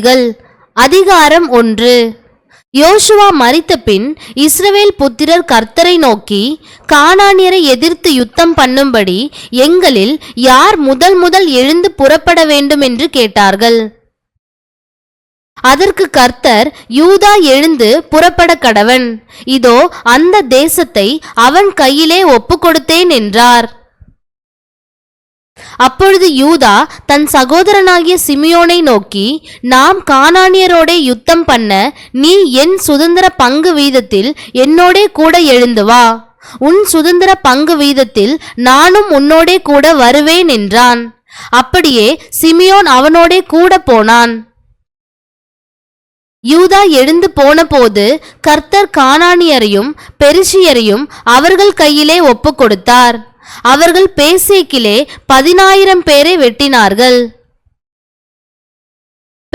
நியாயாதிபதிகள் அதிகாரம் ஒன்று. யோசுவா மறித்த பின் இஸ்ரவேல் புத்திரர் கர்த்தரை நோக்கி காணானியரை எதிர்த்து யுத்தம் பண்ணும்படி எங்களில் யார் முதல் முதல் எழுந்து புறப்பட வேண்டும்? என்று கேட்டார்கள். அதற்கு கர்த்தர் யூதா எழுந்து புறப்பட கடவன். இதோ அந்த தேசத்தை அவன் கையிலே ஒப்பு கொடுத்தேன் என்றார். அப்பொழுது யூதா தன் சகோதரனாகிய சிமியோனை நோக்கி நாம் கானானியரோடே யுத்தம் பண்ண நீ என் சுதந்திர பங்கு வீதத்தில் என்னோடே கூட எழுந்து வா. உன் சுதந்திர பங்கு வீதத்தில் நானும் உன்னோடே கூட வருவேன் என்றான். அப்படியே சிமியோன் அவனோடே கூட போனான். யூதா எழுந்து போனபோது கர்த்தர் கானானியரையும் பெருஷியரையும் அவர்கள் கையிலே ஒப்புக் கொடுத்தார். அவர்கள் பேசேக்கிலே பதினாயிரம் பேரை வெட்டினார்கள்.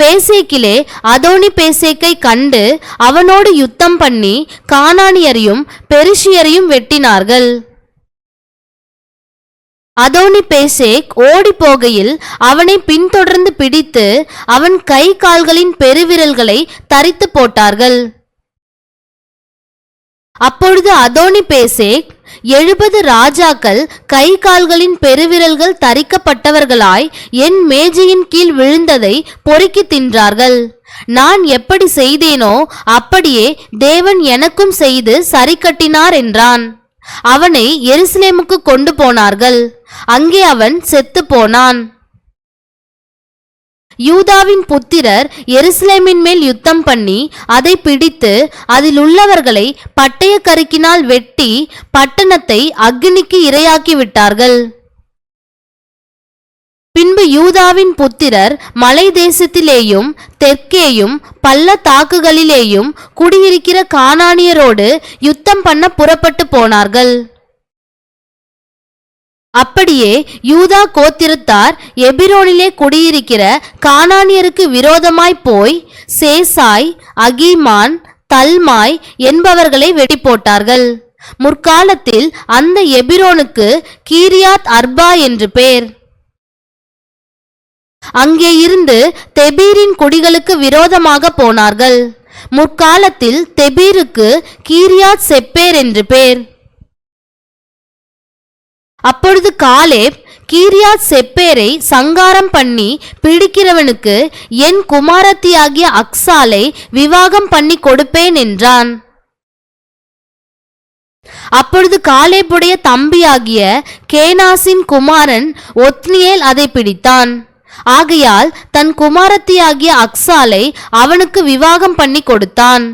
பேசேக்கிலே அதோனி பேசேக்கை கண்டு அவனோடு யுத்தம் பண்ணி கானானியரையும் பெருஷியரையும் வெட்டினார்கள். அதோனி பேசேக் ஓடி போகையில் அவனை பின்தொடர்ந்து பிடித்து அவன் கை கால்களின் பெருவிரல்களை தரித்து போட்டார்கள். அப்பொழுது அதோனி பேசேக் எழுபது ராஜாக்கள் கை கால்களின் பெருவிரல்கள் தரிக்கப்பட்டவர்களாய் என் மேஜையின் கீழ் விழுந்ததை பொறுக்கி தின்றார்கள். நான் எப்படி செய்தேனோ அப்படியே தேவன் எனக்கும் செய்து சரி கட்டினார் என்றான். அவனை எருசலேமுக்கு கொண்டு போனார்கள். அங்கே அவன் செத்து போனான். யூதாவின் புத்திரர் எருசலேமின் மேல் யுத்தம் பண்ணி அதை பிடித்து அதில் உள்ளவர்களை பட்டய கருக்கினால் வெட்டி பட்டணத்தை அக்னிக்கு இரையாக்கி விட்டார்கள் பின்பு யூதாவின் புத்திரர் மலை தேசத்திலேயும் தெற்கேயும் பள்ளத்தாக்குகளிலேயும் குடியிருக்கிற கானானியரோடு யுத்தம் பண்ண புறப்பட்டு போனார்கள். அப்படியே யூதா கோத்திரத்தார் எபிரோனிலே குடியிருக்கிற கானானியருக்கு விரோதமாய் போய் சேசாய் அகிமான் தல்மாய் என்பவர்களை வெட்டி போட்டார்கள் முற்காலத்தில் அந்த எபிரோனுக்கு கீரியாத் அர்பா என்று பேர். அங்கே இருந்து தெபீரின் குடிகளுக்கு விரோதமாக போனார்கள். முற்காலத்தில் தெபீருக்கு கீரியாத் செப்பேர் என்று பேர். அப்பொழுது காலேப் கீரியாத் செப்பேரை சங்காரம் பண்ணி பிடிக்கிறவனுக்கு என் குமாரத்தியாகிய அக்சாலை விவாகம் பண்ணி கொடுப்பேன் என்றான். அப்பொழுது காலேபுடைய தம்பியாகிய கேனாசின் குமாரன் ஒத்னியேல் அதை பிடித்தான். ஆகையால் தன் குமாரத்தியாகிய அக்சாலை அவனுக்கு விவாகம் பண்ணி கொடுத்தான்.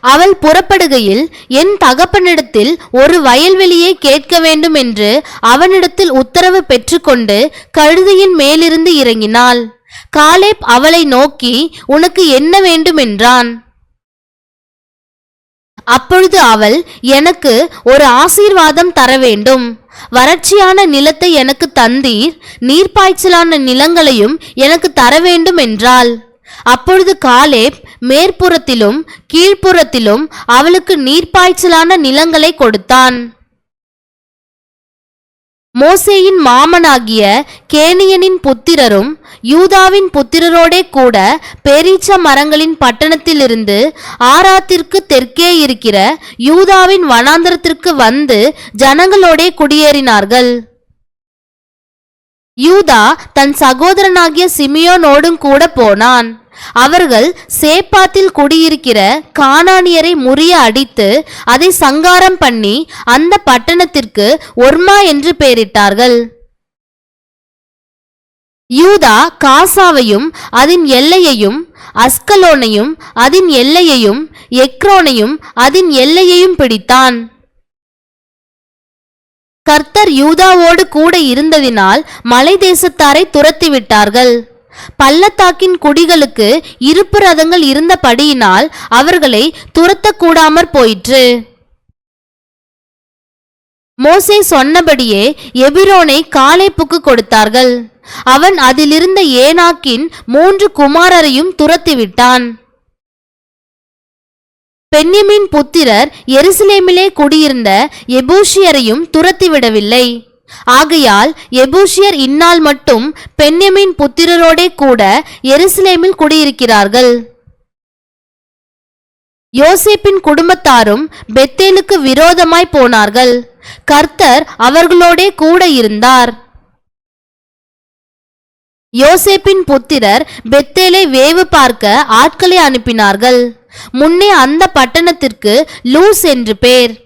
அவள் புறப்படுகையில் என் தகப்பனிடத்தில் ஒரு வயல்வெளியை கேட்க வேண்டும் என்று அவனிடத்தில் உத்தரவு பெற்றுக்கொண்டு கழுதையின் மேலிருந்து இறங்கினாள். காலேப் அவளை நோக்கி உனக்கு என்ன வேண்டும்? என்றான். அப்பொழுது அவள் எனக்கு ஒரு ஆசீர்வாதம் தர வேண்டும். வறட்சியான நிலத்தை எனக்கு தந்தீர். நீர்ப்பாய்ச்சலான நிலங்களையும் எனக்கு தர வேண்டும் என்றாள். அப்பொழுது காலேப் மேற்புறத்திலும் கீழ்ப்புறத்திலும் அவளுக்கு நீர்ப்பாய்ச்சலான நிலங்களை கொடுத்தான். மோசேயின் மாமனாகிய கேனியனின் புத்திரரும் யூதாவின் புத்திரரோடே கூட பேரீச்ச மரங்களின் பட்டணத்திலிருந்து ஆராத்திற்கு தெற்கே இருக்கிற யூதாவின் வனாந்தரத்திற்கு வந்து ஜனங்களோடே குடியேறினார்கள். யூதா தன் சகோதரனாகிய சிமியோனோடும் கூட போனான். அவர்கள் சேப்பாத்தில் குடியிருக்கிற கானானியரை முறிய அடித்து அதை சங்காரம் பண்ணி அந்த பட்டணத்திற்கு ஒர்மா என்று பெயரிட்டார்கள். யூதா காசாவையும் அதன் எல்லையையும் அஸ்கலோனையும் அதன் எல்லையையும் எக்ரோனையும் அதன் எல்லையையும் பிடித்தான். கர்த்தர் யூதாவோடு கூட இருந்ததினால் மலை தேசத்தாரை துரத்தி விட்டார்கள் பள்ளத்தாக்கின் குடிகளுக்கு இருப்பு ரதங்கள் இருந்தபடியினால் அவர்களை துரத்தக்கூடாமற் போயிற்று. மோசே சொன்னபடியே எபிரோனை காலைப்புக்கு கொடுத்தார்கள். அவன் அதிலிருந்த ஏனாக்கின் மூன்று குமாரரையும் துரத்திவிட்டான். பென்யமின் புத்திரர் எருசலேமிலே குடியிருந்த எபூஷியரையும் துரத்திவிடவில்லை. ஆகையால் எபூஷியர் இந்நாள் மட்டும் பென்யமின் புத்திரரோடே கூட எருசலேமில் குடியிருக்கிறார்கள். யோசேப்பின் குடும்பத்தாரும் பெத்தேலுக்கு விரோதமாய் போனார்கள். கர்த்தர் அவர்களோடே கூட இருந்தார். யோசேப்பின் புத்திரர் பெத்தேலை வேவு பார்க்க ஆட்களை அனுப்பினார்கள். முன்னே அந்த பட்டணத்திற்கு லூஸ் என்று பேர்.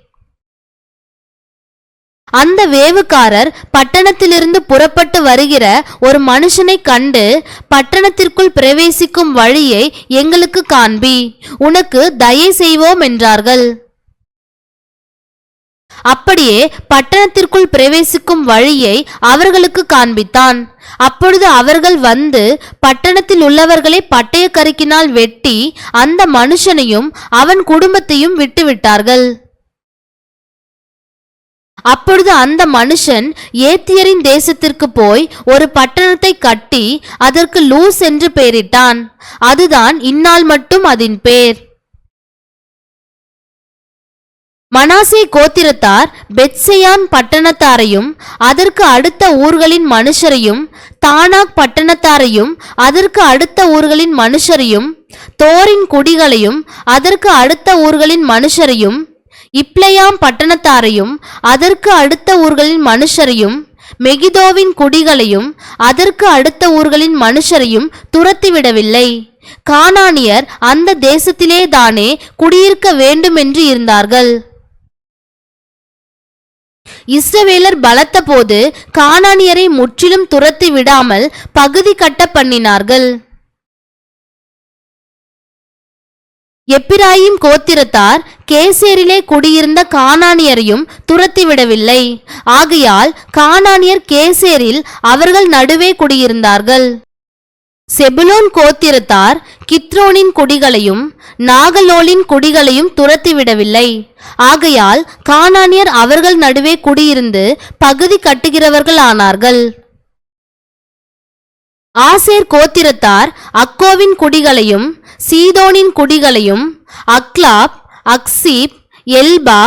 அந்த வேவுக்காரர் பட்டணத்திலிருந்து புறப்பட்டு வருகிற ஒரு மனுஷனை கண்டு பட்டணத்திற்குள் பிரவேசிக்கும் வழியை எங்களுக்கு காண்பி. உனக்கு தயை செய்வோம் என்றார்கள். அப்படியே பட்டணத்திற்குள் பிரவேசிக்கும் வழியை அவர்களுக்கு காண்பித்தான். அப்பொழுது அவர்கள் வந்து பட்டணத்தில் உள்ளவர்களை பட்டயக்கருக்கினால் வெட்டி அந்த மனுஷனையும் அவன் குடும்பத்தையும் விட்டுவிட்டார்கள். அப்பொழுது அந்த மனுஷன் ஏத்தியரின் தேசத்திற்கு போய் ஒரு பட்டணத்தை கட்டி அதற்கு லூஸ் என்று பெயரிட்டான். அதுதான் இந்நாள் மட்டும் அதன் பேர். மனாசே கோத்திரத்தார் பெத்செயான் பட்டணத்தாரையும் அதற்கு அடுத்த ஊர்களின் மனுஷரையும் தானாக் பட்டணத்தாரையும் அதற்கு அடுத்த ஊர்களின் மனுஷரையும் தோரின் குடிகளையும் அதற்கு அடுத்த ஊர்களின் மனுஷரையும் இப்ளயாம் பட்டணத்தாரையும் அதற்கு அடுத்த ஊர்களின் மனுஷரையும் மெகிதோவின் குடிகளையும் அதற்கு அடுத்த ஊர்களின் மனுஷரையும் துரத்திவிடவில்லை. கானானியர் அந்த தேசத்திலே தானே குடியிருக்க வேண்டுமென்று இருந்தார்கள். இஸ்ரவேலர் பலத்த போது கானானியரை முற்றிலும் துரத்தி விடாமல் பகுதி கட்ட பண்ணினார்கள். எப்பிராயிம் கோத்திரத்தார் கேசேரிலே குடியிருந்த கானானியரையும் துரத்திவிடவில்லை ஆகையால் கானானியர் கேசேரில் அவர்கள் நடுவே குடியிருந்தார்கள். செபுலோன் கோத்திரத்தார் கித்ரோனின் குடிகளையும் நாகலோலின் குடிகளையும் துரத்திவிடவில்லை. ஆகையால் கானானியர் அவர்கள் நடுவே குடியிருந்து பகுதி கட்டுகிறவர்கள் ஆனார்கள் ஆசேர் கோத்திரத்தார் அக்கோவின் குடிகளையும் சீதோனின் குடிகளையும் அக்லாப் அக்சீப் எல்பா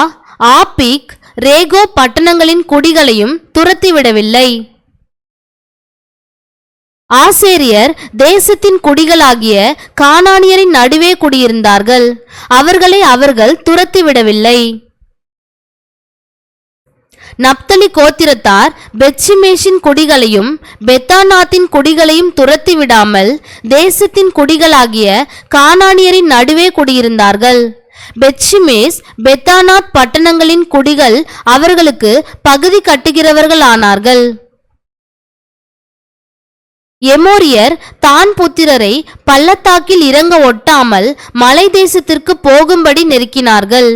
ஆபிக் ரேகோ பட்டணங்களின் குடிகளையும் துரத்திவிடவில்லை. ஆசேரியர் தேசத்தின் குடிகளாகிய கானானியரின் நடுவே குடியிருந்தார்கள். அவர்களை அவர்கள் துரத்திவிடவில்லை நப்தலி கோத்திரத்தார் பெச்சிமேஷின் குடிகளையும் பெத்தானாத்தின் குடிகளையும் துரத்தி விடாமல் தேசத்தின் குடிகளாகிய கானானியரின் நடுவே குடியிருந்தார்கள். பெச்சிமேஸ் பெத்தானாத் பட்டணங்களின் குடிகள் அவர்களுக்கு பகுதி கட்டுகிறவர்கள் ஆனார்கள் எமோரியர் தான் புத்திரரை பள்ளத்தாக்கில் இறங்க ஒட்டாமல் மலை தேசத்திற்கு போகும்படி நெருக்கினார்கள்.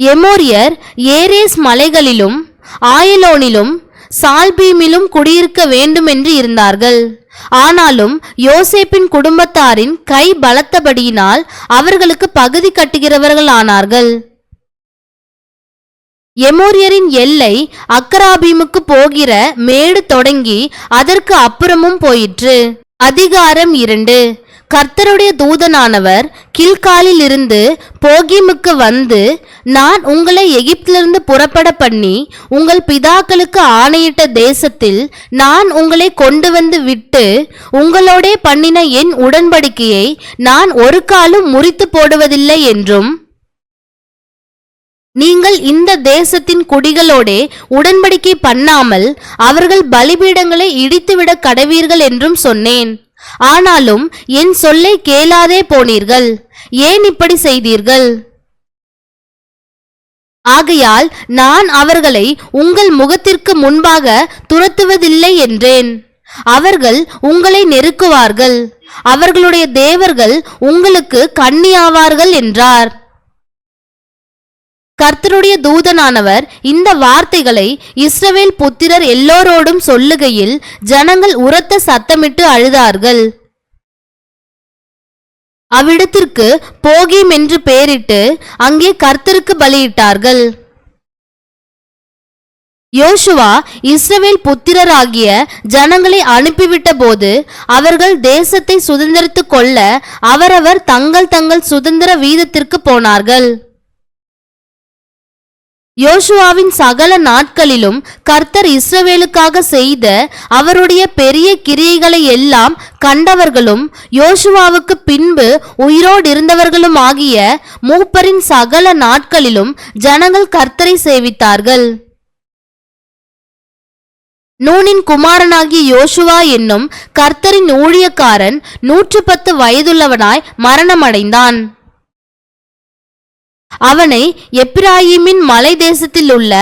எமோரியர் ஏரேஸ் மலைகளிலும் ஆயலோனிலும் சால்பீமிலும் குடியிருக்க வேண்டுமென்று இருந்தார்கள். ஆனாலும் யோசேப்பின் குடும்பத்தாரின் கை பலத்தபடியினால் அவர்களுக்கு பகுதி கட்டுகிறவர்கள் ஆனார்கள் எமோரியரின் எல்லை அக்கராபீமுக்கு போகிற மேடு தொடங்கி அதற்கு அப்புறமும் போயிற்று. அதிகாரம் இரண்டு. கர்த்தருடைய தூதனானவர் கில்காலில் இருந்து போகிமுக்கு வந்து நான் உங்களை எகிப்திலிருந்து புறப்பட பண்ணி உங்கள் பிதாக்களுக்கு ஆணையிட்ட தேசத்தில் நான் உங்களை கொண்டு வந்து விட்டு உங்களோடே பண்ணின என் உடன்படிக்கையை நான் ஒரு காலும் முறித்து போடுவதில்லை என்றும் நீங்கள் இந்த தேசத்தின் குடிகளோடே உடன்படிக்கை பண்ணாமல் அவர்கள் பலிபீடங்களை இடித்துவிட கடவீர்கள் என்றும் சொன்னேன். ஆனாலும் என் சொல்லை கேளாதே போனீர்கள். ஏன் இப்படி செய்தீர்கள்? ஆகையால் நான் அவர்களை உங்கள் முகத்திற்கு முன்பாக துரத்துவதில்லை என்றேன். அவர்கள் உங்களை நெருக்குவார்கள். அவர்களுடைய தேவர்கள் உங்களுக்கு கண்ணியாவார்கள் என்றார். கர்த்தருடைய தூதனானவர் இந்த வார்த்தைகளை இஸ்ரவேல் புத்திரர் எல்லோரோடும் சொல்லுகையில் ஜனங்கள் உரத்த சத்தமிட்டு அழுதார்கள். அவ்விடத்திற்கு போகீம் என்று பெயரிட்டு அங்கே கர்த்தருக்கு பலியிட்டார்கள். யோசுவா இஸ்ரவேல் புத்திரராகிய ஜனங்களை அனுப்பிவிட்ட போது அவர்கள் தேசத்தை சுதந்திரித்துக் கொள்ள அவரவர் தங்கள் தங்கள் சுதந்திர வீதத்திற்கு போனார்கள். யோசுவாவின் சகல நாட்களிலும் கர்த்தர் இஸ்ரவேலுக்காக செய்த அவருடைய பெரிய கிரியைகளை எல்லாம் கண்டவர்களும் யோசுவாவுக்கு பின்பு உயிரோடு இருந்தவர்களும் ஆகிய மூப்பரின் சகல நாட்களிலும் ஜனங்கள் கர்த்தரை சேவித்தார்கள். நூனின் குமாரனாகிய யோசுவா என்னும் கர்த்தரின் ஊழியக்காரன் நூற்று பத்து வயதுள்ளவனாய் மரணமடைந்தான். அவனை எப்பிராயிமின் மலை தேசத்தில் உள்ள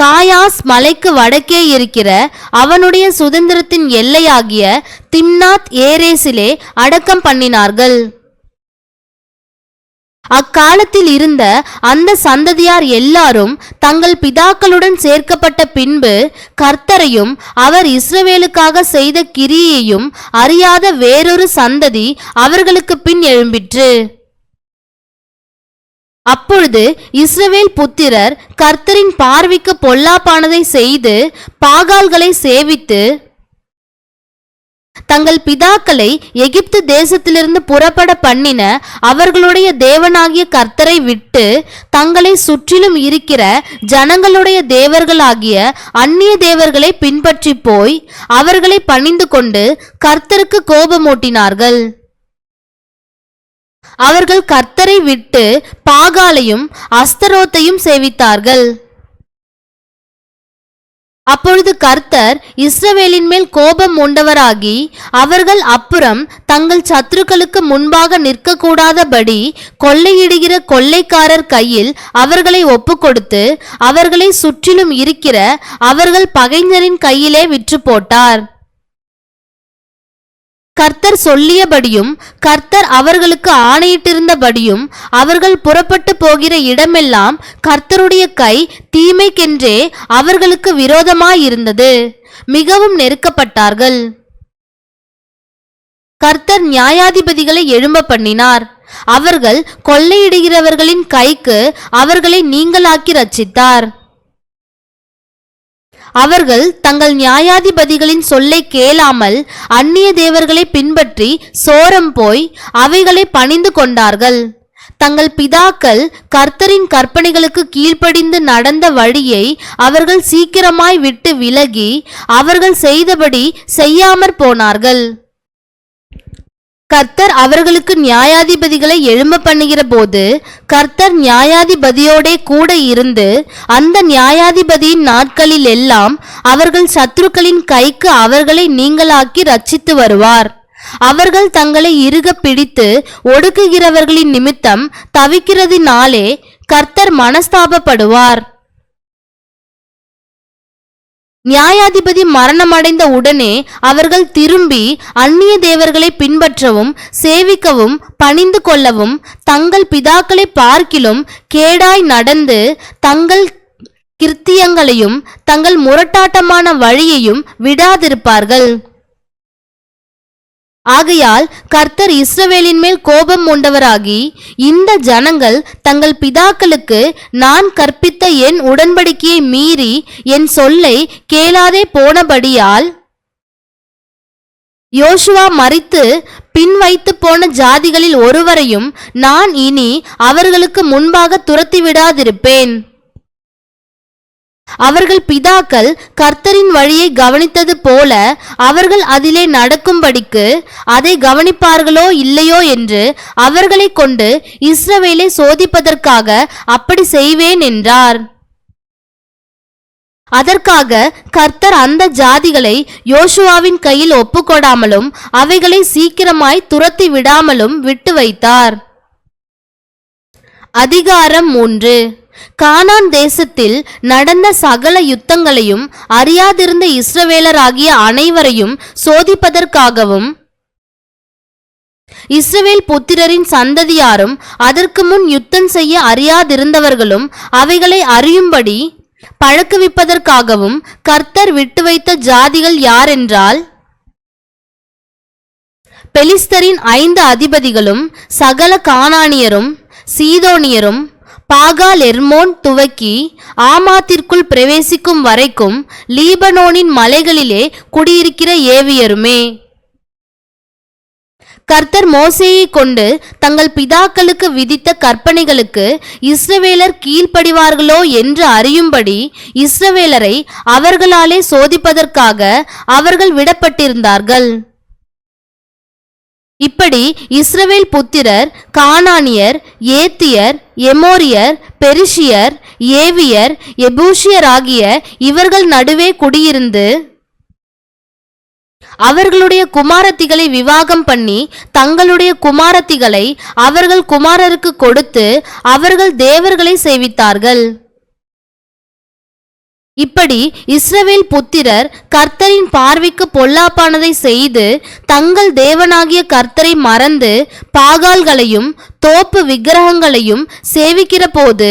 காயாஸ் மலைக்கு வடக்கே இருக்கிற அவனுடைய சுதந்திரத்தின் எல்லையாகிய திம்னாத் ஏரேசிலே அடக்கம் பண்ணினார்கள். அக்காலத்தில் இருந்த அந்த சந்ததியார் எல்லாரும் தங்கள் பிதாக்களுடன் சேர்க்கப்பட்ட பின்பு கர்த்தரையும் அவர் இஸ்ரவேலுக்காக செய்த கிரியையும் அறியாத வேறொரு சந்ததி அவர்களுக்கு பின் எழும்பிற்று. அப்பொழுது இஸ்ரவேல் புத்திரர் கர்த்தரின் பார்வைக்கு பொல்லாப்பானதை செய்து பாகால்களை சேவித்து தங்கள் பிதாக்களை எகிப்து தேசத்திலிருந்து புறப்பட பண்ணின அவர்களுடைய தேவனாகிய கர்த்தரை விட்டு தங்களை சுற்றிலும் இருக்கிற ஜனங்களுடைய தேவர்களாகிய அந்நிய தேவர்களை பின்பற்றி போய் அவர்களை பணிந்து கொண்டு கர்த்தருக்கு கோபமூட்டினார்கள். அவர்கள் கர்த்தரை விட்டு பாகாலையும் அஸ்தரோத்தையும் சேவித்தார்கள். அப்பொழுது கர்த்தர் இஸ்ரவேலின் மேல் கோபம் உண்டவராகி அவர்கள் அப்புறம் தங்கள் சத்துருக்களுக்கு முன்பாக நிற்கக்கூடாதபடி கொள்ளையிடுகிற கொள்ளைக்காரர் கையில் அவர்களை ஒப்புக்கொடுத்து அவர்களை சுற்றிலும் இருக்கிற அவர்கள் பகைஞரின் கையிலே விற்று போட்டார் கர்த்தர் சொல்லியபடியும் கர்த்தர் அவர்களுக்கு ஆணையிட்டிருந்தபடியும் அவர்கள் புறப்பட்டு போகிற இடமெல்லாம் கர்த்தருடைய கை தீமைக்கென்றே அவர்களுக்கு விரோதமாயிருந்தது. மிகவும் நெருக்கப்பட்டார்கள். கர்த்தர் நியாயாதிபதிகளை எழும்ப பண்ணினார். அவர்கள் கொள்ளையிடுகிறவர்களின் கைக்கு அவர்களை நீங்களாக்கி ரச்சித்தார். அவர்கள் தங்கள் நியாயாதிபதிகளின் சொல்லை கேளாமல் அந்நிய தேவர்களை பின்பற்றி சோரம் போய் அவைகளை பணிந்து கொண்டார்கள். தங்கள் பிதாக்கள் கர்த்தரின் கற்பனைகளுக்கு கீழ்ப்படிந்து நடந்த வழியை அவர்கள் சீக்கிரமாய் விட்டு விலகி அவர்கள் செய்தபடி செய்யாமற் போனார்கள். கர்த்தர் அவர்களுக்கு நியாயாதிபதிகளை எழும்ப பண்ணுகிற போது கர்த்தர் நியாயாதிபதியோடே கூட இருந்து அந்த நியாயாதிபதியின் நாட்களில் எல்லாம் அவர்கள் சத்துருக்களின் கைக்கு அவர்களை நீங்களாக்கி ரட்சித்து வருவார். அவர்கள் தங்களை இறுக பிடித்து ஒடுக்குகிறவர்களின் நிமித்தம் தவிக்கிறதினாலே கர்த்தர் மனஸ்தாபப்படுவார். நியாயாதிபதி மரணமடைந்த உடனே அவர்கள் திரும்பி அந்நிய தேவர்களை பின்பற்றவும் சேவிக்கவும் பணிந்து கொள்ளவும் தங்கள் பிதாக்களை பார்க்கிலும் கேடாய் நடந்து தங்கள் கிருத்தியங்களையும் தங்கள் முரட்டாட்டமான வழியையும் விடாதிருப்பார்கள். ஆகையால் கர்த்தர் இஸ்ரவேலின் மேல் கோபம் கொண்டவராகி இந்த ஜனங்கள் தங்கள் பிதாக்களுக்கு நான் கற்பித்த என் உடன்படிக்கையை மீறி என் சொல்லை கேளாதே போனபடியால் யோசுவா மறித்து பின் வைத்து போன ஜாதிகளில் ஒருவரையும் நான் இனி அவர்களுக்கு முன்பாக துரத்தி விடாதிருப்பேன் அவர்கள் பிதாக்கள் கர்த்தரின் வழியை கவனித்தது போல அவர்கள் அதிலே நடக்கும்படிக்கு அதை கவனிப்பார்களோ இல்லையோ என்று அவர்களை கொண்டு இஸ்ரவேலை சோதிப்பதற்காக அப்படி செய்வேன் என்றார். அதற்காக கர்த்தர் அந்த ஜாதிகளை யோசுவாவின் கையில் ஒப்புக்கொடாமலும் அவைகளை சீக்கிரமாய் துரத்தி விடாமலும் விட்டு வைத்தார். அதிகாரம் மூன்று கானான் தேசத்தில் நடந்த சகல யுத்தங்களையும் அறியாதிருந்த இஸ்ரவேலராகிய அனைவரையும் சோதிப்பதற்காகவும் இஸ்ரவேல் புத்திரரின் சந்ததியாரும் அதற்கு முன் யுத்தம் செய்ய அறியாதிருந்தவர்களும் அவைகளை அறியும்படி பழக்குவிப்பதற்காகவும் கர்த்தர் விட்டு வைத்த ஜாதிகள் யாரென்றால் பெலிஸ்தரின் ஐந்து அதிபதிகளும் சகல கானானியரும் சீதோனியரும் பாகால் எர்மோன் துவக்கி ஆமாத்திற்குள் பிரவேசிக்கும் வரைக்கும் லீபனோனின் மலைகளிலே குடியிருக்கிற ஏவியருமே. கர்த்தர் மோசையை கொண்டு தங்கள் பிதாக்களுக்கு விதித்த கற்பனைகளுக்கு இஸ்ரவேலர் கீழ்ப்படிவார்களோ என்று அறியும்படி இஸ்ரவேலரை அவர்களாலே சோதிப்பதற்காக அவர்கள் விடப்பட்டிருந்தார்கள். இப்படி இஸ்ரவேல் புத்திரர் கானானியர் ஏத்தியர் எமோரியர் பெரிஷியர் ஏவியர் எபூஷியர் ஆகிய இவர்கள் நடுவே குடியிருந்து அவர்களுடைய குமாரத்திகளை விவாகம் பண்ணி தங்களுடைய குமாரத்திகளை அவர்கள் குமாரருக்கு கொடுத்து அவர்கள் தேவர்களை சேவித்தார்கள். இப்படி இஸ்ரவேல் புத்திரர் கர்த்தரின் பார்வைக்கு பொல்லாப்பானதை செய்து தங்கள் தேவனாகிய கர்த்தரை மறந்து பாகால்களையும் தோப்பு விக்கிரகங்களையும் சேவிக்கிற போது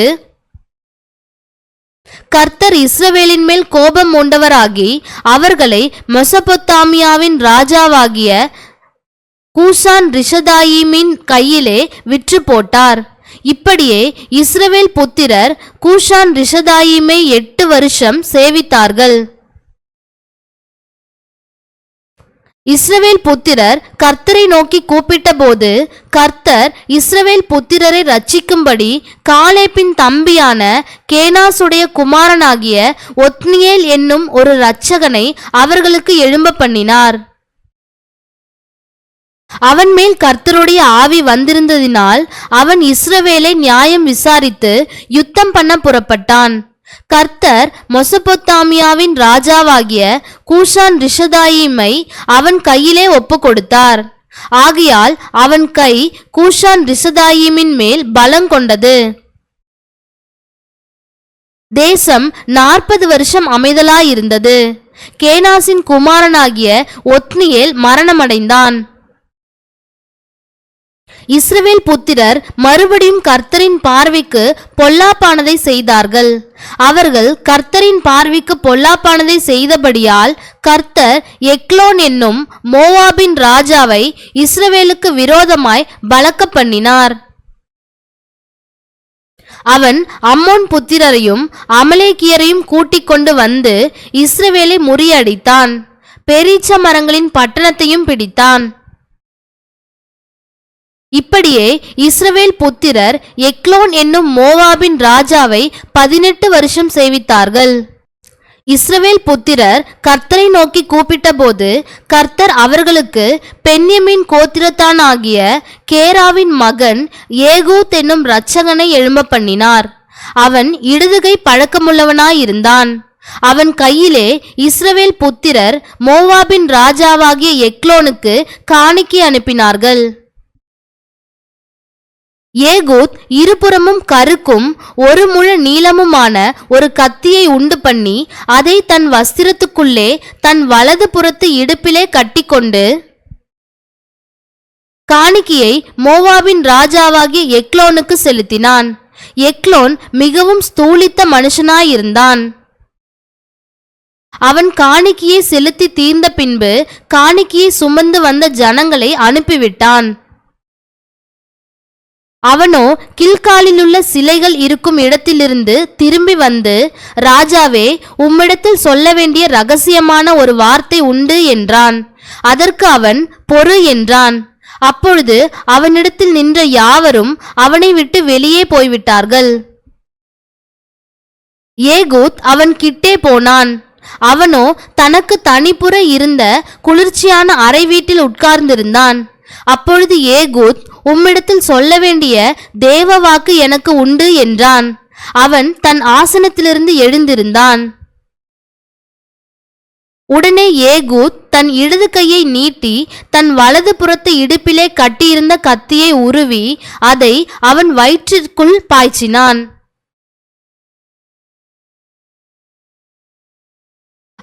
கர்த்தர் இஸ்ரவேலின் மேல் கோபம் உண்டவராகி அவர்களை மொசபொத்தாமியாவின் ராஜாவாகிய கூசான் ரிஷதாயிமின் கையிலே விற்று போட்டார் இப்படியே இஸ்ரவேல் புத்திரர் கூஷான் ரிஷதாயிமை எட்டு வருஷம் சேவித்தார்கள். இஸ்ரவேல் புத்திரர் கர்த்தரை நோக்கி கூப்பிட்டபோது கர்த்தர் இஸ்ரவேல் புத்திரரை ரட்சிக்கும்படி காலேப்பின் தம்பியான கேனாசுடைய குமாரனாகிய ஒத்னியேல் என்னும் ஒரு இரட்சகனை அவர்களுக்கு எழும்ப பண்ணினார். அவன் மேல் கர்த்தருடைய ஆவி வந்திருந்ததினால் அவன் இஸ்ரவேலை நியாயம் விசாரித்து யுத்தம் பண்ண புறப்பட்டான். கர்த்தர் மொசபொத்தாமியாவின் ராஜாவாகிய கூஷான் ரிஷதாயிமை அவன் கையிலே ஒப்பு கொடுத்தார் ஆகையால் அவன் கை கூஷான் ரிஷதாயிமின் மேல் பலங்கொண்டது தேசம் நாற்பது வருஷம் அமைதலாயிருந்தது. கேனாசின் குமாரனாகிய ஒத்னியேல் மரணமடைந்தான். இஸ்ரவேல் புத்திரர் மறுபடியும் கர்த்தரின் பார்வைக்கு பொல்லாப்பானதை செய்தார்கள். அவர்கள் கர்த்தரின் பார்வைக்கு பொல்லாப்பானதை செய்தபடியால் கர்த்தர் எக்லோன் என்னும் மோவாபின் ராஜாவை இஸ்ரவேலுக்கு விரோதமாய் பலக்க பண்ணினார் அவன் அம்மோன் புத்திரரையும் அமலேக்கியரையும் கூட்டிக் கொண்டு வந்து இஸ்ரவேலை முறியடித்தான். பெரீச்ச மரங்களின் பட்டணத்தையும் பிடித்தான். இப்படியே இஸ்ரவேல் புத்திரர் எக்லோன் என்னும் மோவாபின் ராஜாவை பதினெட்டு வருஷம் சேவித்தார்கள். இஸ்ரவேல் புத்திரர் கர்த்தரை நோக்கி கூப்பிட்டபோது கர்த்தர் அவர்களுக்கு பென்யமின் கோத்திரத்தான் ஆகிய கேராவின் மகன் ஏகூத் என்னும் இரட்சகனை எழும்ப பண்ணினார். அவன் இடதுகை பழக்கமுள்ளவனாயிருந்தான். அவன் கையிலே இஸ்ரவேல் புத்திரர் மோவாபின் ராஜாவாகிய எக்லோனுக்கு காணிக்கை அனுப்பினார்கள். ஏகூத் இருபுறமும் கருக்கும் ஒரு முழ நீளமுமான ஒரு கத்தியை உண்டு பண்ணி அதை தன் வஸ்திரத்துக்குள்ளே தன் வலது புறத்து இடுப்பிலே கட்டிக்கொண்டு காணிக்கையை மோவாவின் ராஜாவாகிய எக்லோனுக்கு செலுத்தினான். எக்லோன் மிகவும் ஸ்தூலித்த மனுஷனாயிருந்தான். அவன் காணிக்கையை செலுத்தி தீர்ந்த பின்பு காணிக்கையை சுமந்து வந்த ஜனங்களை அனுப்பிவிட்டான். அவனோ கில்காலிலுள்ள சிலைகள் இருக்கும் இடத்திலிருந்து திரும்பி வந்து ராஜாவே உம்மிடத்தில் சொல்ல வேண்டிய ரகசியமான ஒரு வார்த்தை உண்டு என்றான். அதற்கு அவன் பொறு என்றான். அப்பொழுது அவனிடத்தில் நின்ற யாவரும் அவனை விட்டு வெளியே போய்விட்டார்கள். ஏகூத் அவன் கிட்டே போனான். அவனோ தனக்கு தனிப்புற இருந்த குளிர்ச்சியான அறை வீட்டில் உட்கார்ந்திருந்தான். அப்பொழுது ஏகூத் உம்மிடத்தில் சொல்ல வேண்டிய தேவ வாக்கு எனக்கு உண்டு என்றான். அவன் தன் ஆசனத்திலிருந்து எழுந்திருந்தான். உடனே ஏகூத் தன் இடது கையை நீட்டி தன் வலது புறத்து இடுப்பிலே கட்டியிருந்த கத்தியை உருவி அதை அவன் வயிற்றிற்குள் பாய்ச்சினான்.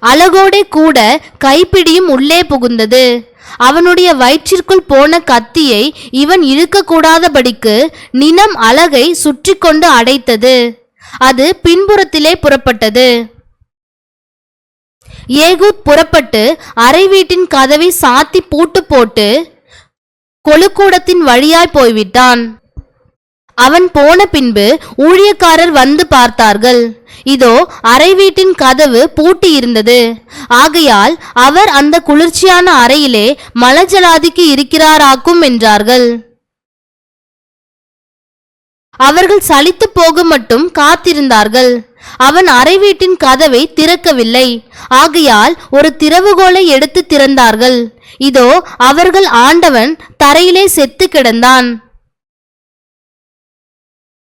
அழகோடே கூட கைப்பிடியும் உள்ளே புகுந்தது. அவனுடைய வயிற்றிற்குள் போன கத்தியை இவன் இழுக்கக்கூடாதபடிக்கு நினம் அலகை சுற்றி கொண்டு அடைத்தது. அது பின்புறத்திலே புறப்பட்டது. ஏகூத் புறப்பட்டு அறை வீட்டின் கதவை சாத்தி பூட்டு போட்டு கொழுக்கூடத்தின் வழியாய் போய்விட்டான். அவன் போன பின்பு ஊழியக்காரர் வந்து பார்த்தார்கள். இதோ அறை வீட்டின் கதவு பூட்டி இருந்தது ஆகையால் அவர் அந்த குளிர்ச்சியான அறையிலே மலஜலாதிக்கு இருக்கிறாராக்கும் என்றார்கள். அவர்கள் சலித்து போக மட்டும் காத்திருந்தார்கள். அவன் அறை வீட்டின் கதவை திறக்கவில்லை. ஆகையால் ஒரு திறவுகோலை எடுத்து திறந்தார்கள். இதோ அவர்கள் ஆண்டவன் தரையிலே செத்து கிடந்தான்.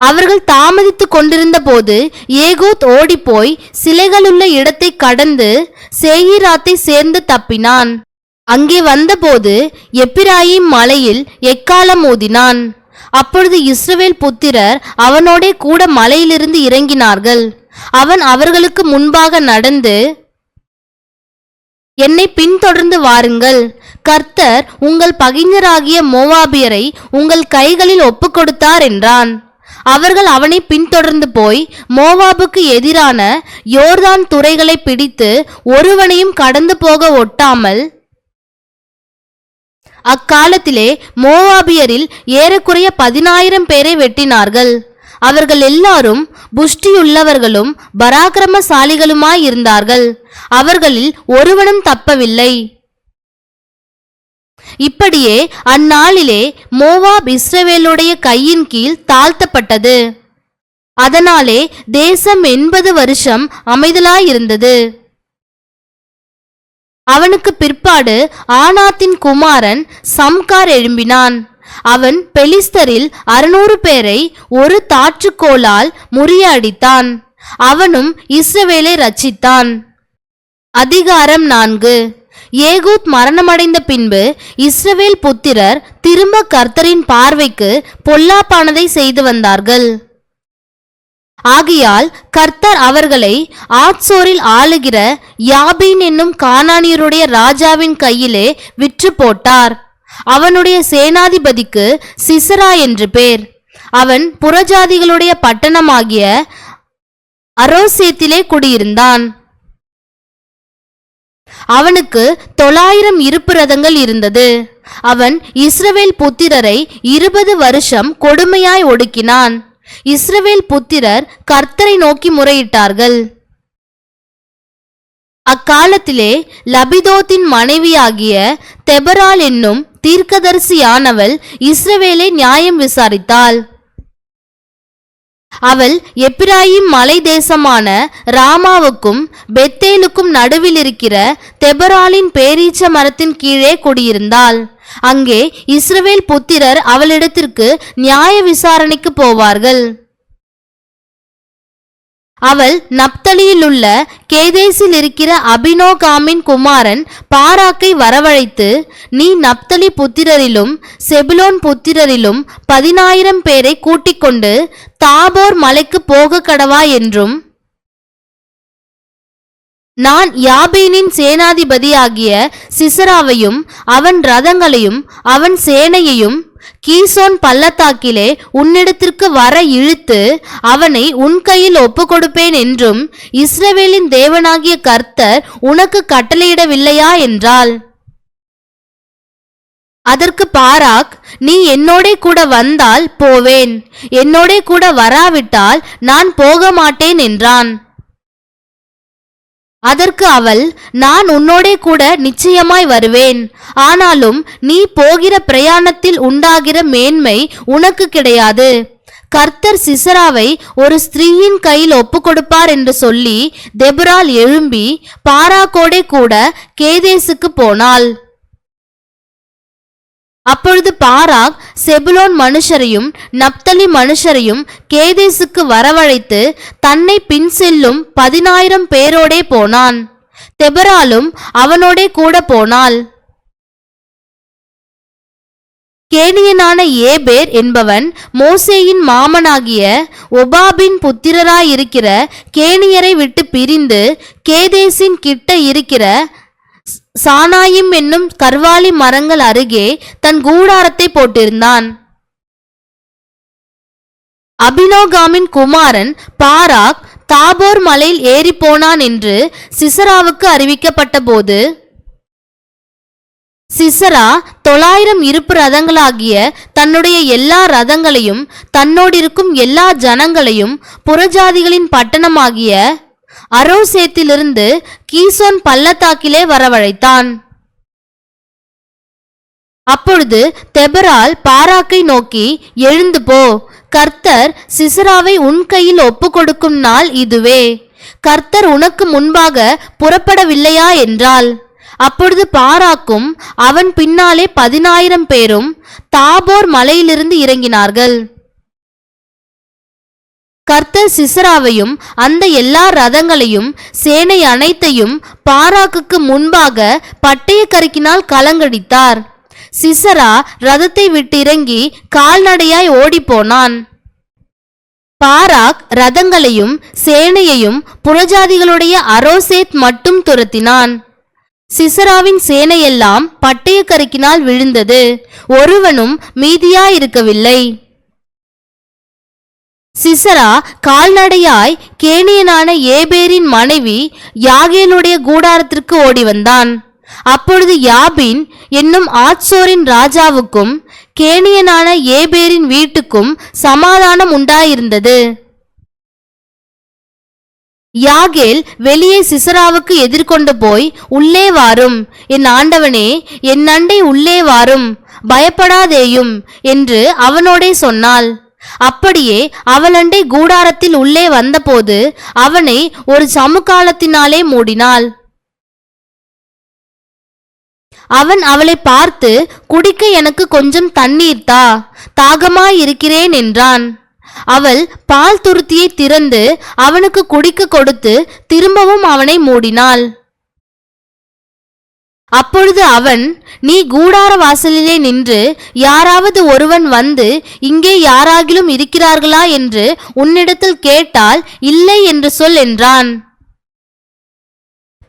அவர்கள் தாமதித்துக் கொண்டிருந்த போது ஏகூத் ஓடிப்போய் சிலைகளுள்ள இடத்தை கடந்து சேயிராத்தை சேர்ந்து தப்பினான். அங்கே வந்தபோது எப்பிராயிம் மலையில் எக்காலம் ஊதினான் அப்பொழுது இஸ்ரவேல் புத்திரர் அவனோடே கூட மலையிலிருந்து இறங்கினார்கள். அவன் அவர்களுக்கு முன்பாக நடந்து என்னை பின்தொடர்ந்து வாருங்கள். கர்த்தர் உங்கள் பகைஞராகிய மோவாபியரை உங்கள் கைகளில் ஒப்புக்கொடுத்தார் என்றான். அவர்கள் அவனை பின்தொடர்ந்து போய் மோவாபுக்கு எதிரான யோர்தான் துறைகளை பிடித்து ஒருவனையும் கடந்து போக ஒட்டாமல் அக்காலத்திலே மோவாபியரில் ஏறக்குறைய பதினாயிரம் பேரை வெட்டினார்கள். அவர்கள் எல்லாரும் புஷ்டியுள்ளவர்களும் பராக்கிரமசாலிகளுமாயிருந்தார்கள். அவர்களில் ஒருவனும் தப்பவில்லை. இப்படியே அந்நாளிலே மோவாப் இஸ்ரவேலுடைய கையின் கீழ் தாழ்த்தப்பட்டது. அதனாலே தேசம் எண்பது வருஷம் அமைதலாயிருந்தது. அவனுக்கு பிற்பாடு ஆனாத்தின் குமாரன் சம்கார் எழும்பினான். அவன் பெலிஸ்தரில் அறுநூறு பேரை ஒரு தாற்றுக்கோளால் முறியடித்தான். அவனும் இஸ்ரவேலை ரச்சித்தான் அதிகாரம் நான்கு. ஏகூத் மரணமடைந்த பின்பு இஸ்ரவேல் புத்திரர் திரும்ப கர்த்தரின் பார்வைக்கு பொல்லாப்பானதை செய்து வந்தார்கள். ஆகையால் கர்த்தர் அவர்களை ஆட்சோரில் ஆளுகிற யாபீன் என்னும் கானானியருடைய ராஜாவின் கையிலே விற்று போட்டார். அவனுடைய சேனாதிபதிக்கு சிசரா என்று பேர். அவன் புறஜாதிகளுடைய பட்டணமாகிய அரோசேத்திலே குடியிருந்தான். அவனுக்கு தொள்ளாயிரம் இருப்பு ரதங்கள் இருந்தது. அவன் இஸ்ரவேல் புத்திரரை இருபது வருஷம் கொடுமையாய் ஒடுக்கினான். இஸ்ரவேல் புத்திரர் கர்த்தரை நோக்கி முறையிட்டார்கள். அக்காலத்திலே லபிதோத்தின் மனைவியாகிய தெபரால் என்னும் தீர்க்கதரிசியானவள் இஸ்ரவேலை நியாயம் விசாரித்தாள். அவள் எப்பிராயிம் மலை தேசமான ராமாவுக்கும் பெத்தேலுக்கும் நடுவில் இருக்கிற தெபராலின் பேரீச்ச மரத்தின் கீழே குடியிருந்தாள். அங்கே இஸ்ரவேல் புத்திரர் அவளிடத்திற்கு நியாய விசாரணைக்கு போவார்கள். அவள் நப்தலியிலுள்ள கேதேசில் இருக்கிற அபினோகாமின் குமாரன் பாராக்கை வரவழைத்து நீ நப்தலி புத்திரரிலும் செபிலோன் புத்திரரிலும் பதினாயிரம் பேரை கூட்டிக் கொண்டு தாபோர் மலைக்கு போக கடவா என்றும் நான் யாபீனின் சேனாதிபதியாகிய சிசராவையும் அவன் ரதங்களையும் அவன் சேனையையும் கீசோன் பள்ளத்தாக்கிலே உன்னிடத்திற்கு வர இழுத்து அவனை உன் கையில் ஒப்புக்கொடுப்பேன் என்றும் இஸ்ரவேலின் தேவனாகிய கர்த்தர் உனக்கு கட்டளையிடவில்லையா என்றாள். அதற்கு பாராக் நீ என்னோடே கூட வந்தால் போவேன். என்னோடே கூட வராவிட்டால் நான் போக மாட்டேன் என்றான். அதற்கு அவள் நான் உன்னோடே கூட நிச்சயமாய் வருவேன். ஆனாலும் நீ போகிற பிரயாணத்தில் உண்டாகிற மேன்மை உனக்கு கிடையாது. கர்த்தர் சிசராவை ஒரு ஸ்திரீயின் கையில் ஒப்புக்கொடுப்பார் என்று சொல்லி தெபுரால் எழும்பி பாராக்கோடே கூட கேதேசுக்கு போனாள். அப்பொழுது பாராக் செபுலோன் மனுஷரையும் நப்தலி மனுஷரையும் கேதேசுக்கு வரவழைத்து தன்னை பின் செல்லும் பதினாயிரம் பேரோடே போனான். தெபராலும் அவனோடே கூட போனாள். கேனியனான ஏபேர் என்பவன் மோசேயின் மாமனாகிய ஒபாபின் புத்திரராயிருக்கிற கேனியரை விட்டு பிரிந்து கேதேசின் கிட்ட இருக்கிற சானாயிம் என்னும் கர்வாலி மரங்கள் அருகே தன் கூடாரத்தை போட்டிருந்தான். அபினோகாமின் குமாரன் பாராக் தாபோர் மலையில் ஏறி போனான் என்று சிசராவுக்கு அறிவிக்கப்பட்ட போது சிசரா தொள்ளாயிரம் இருப்பு ரதங்களாகிய தன்னுடைய எல்லா ரதங்களையும் தன்னோடிருக்கும் எல்லா ஜனங்களையும் புறஜாதிகளின் பட்டணமாகிய அரோசேத்திலிருந்து கீசோன் பள்ளத்தாக்கிலே வரவழைத்தான். அப்பொழுது தெபரால் பாராக்கை நோக்கி எழுந்து போ. கர்த்தர் சிசராவை உன் கையில் ஒப்பு கொடுக்கும் நாள் இதுவே. கர்த்தர் உனக்கு முன்பாக புறப்படவில்லையா? என்றாள். அப்பொழுது பாராக்கும் அவன் பின்னாலே பதினாயிரம் பேரும் தாபோர் மலையிலிருந்து இறங்கினார்கள். கர்த்தர் சிசராவையும் அந்த எல்லா ரதங்களையும் சேனை அனைத்தையும் பாராக்குக்கு முன்பாக பட்டய கருக்கினால் கலங்கடித்தார். சிசரா ரதத்தை விட்டு இறங்கி கால்நடையாய் ஓடிப்போனான். பாராக் ரதங்களையும் சேனையையும் புறஜாதிகளுடைய அரோசேத் மட்டும் துரத்தினான். சிசராவின் சேனையெல்லாம் பட்டய கருக்கினால் விழுந்தது. ஒருவனும் மீதியாயிருக்கவில்லை. சிசரா கால்நடையாய் கேனியனான ஏபேரின் மனைவி யாகேலுடைய கூடாரத்திற்கு ஓடி வந்தான் அப்பொழுது யாபின் என்னும் ஆட்சோரின் ராஜாவுக்கும் கேனியனான ஏபேரின் வீட்டுக்கும் சமாதானம் உண்டாயிருந்தது. யாகேல் வெளியே சிசராவுக்கு எதிர்கொண்டு போய் உள்ளே வாரும். என் ஆண்டவனே என் அண்டை உள்ளே வாரும். பயப்படாதேயும் என்று அவனோடே சொன்னாள். அப்படியே அவளண்டை கூடாரத்தில் உள்ளே வந்தபோது அவனை ஒரு சமுகாலத்தினாலே மூடினாள். அவன் அவளை பார்த்து குடிக்க எனக்கு கொஞ்சம் தண்ணீர் தா தாகமாயிருக்கிறேன் என்றான். அவள் பால் துருத்தியை திறந்து அவனுக்கு குடிக்க கொடுத்து திரும்பவும் அவனை மூடினாள். அப்பொழுது அவன் நீ கூடார வாசலிலே நின்று யாராவது ஒருவன் வந்து இங்கே யாராகிலும் இருக்கிறார்களா என்று உன்னிடத்தில் கேட்டால் இல்லை என்று சொல் என்றான்.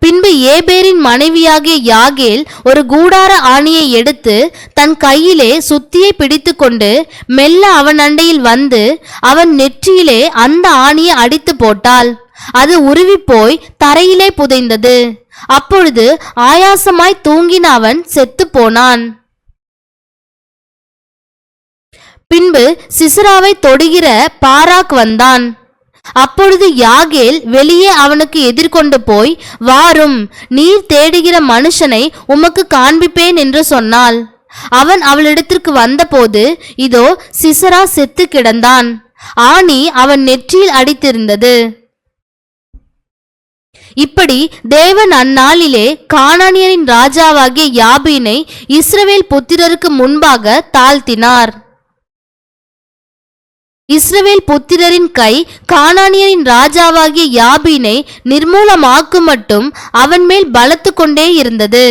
பின்பு ஏபேரின் மனைவியாகிய யாகேல் ஒரு கூடார ஆணியை எடுத்து தன் கையிலே சுத்தியை பிடித்துக்கொண்டு மெல்ல அவன் அண்டையில் வந்து அவன் நெற்றியிலே அந்த ஆணியை அடித்து போட்டாள். அது உருவிப்போய் தரையிலே புதைந்தது. அப்பொழுது ஆயாசமாய் தூங்கின அவன் செத்து போனான். பின்பு சிசராவை தொடுகிற பாராக் வந்தான். அப்பொழுது யாகேல் வெளியே அவனுக்கு எதிர்கொண்டு போய் வாரும் நீர் தேடுகிற மனுஷனை உமக்கு காண்பிப்பேன் என்று சொன்னாள். அவன் அவளிடத்திற்கு வந்தபோது இதோ சிசரா செத்து கிடந்தான். ஆணி அவன் நெற்றியில் அடித்திருந்தது. இப்படி தேவன் அந்நாளிலே கானானியரின் ராஜாவாகிய யாபீனை இஸ்ரவேல் புத்திரருக்கு முன்பாக தாழ்த்தினார். இஸ்ரவேல் புத்திரரின் கை கானானியரின் ராஜாவாகிய யாபீனை நிர்மூலமாக்கும் மட்டும் அவன் மேல் பலத்து கொண்டே இருந்தது.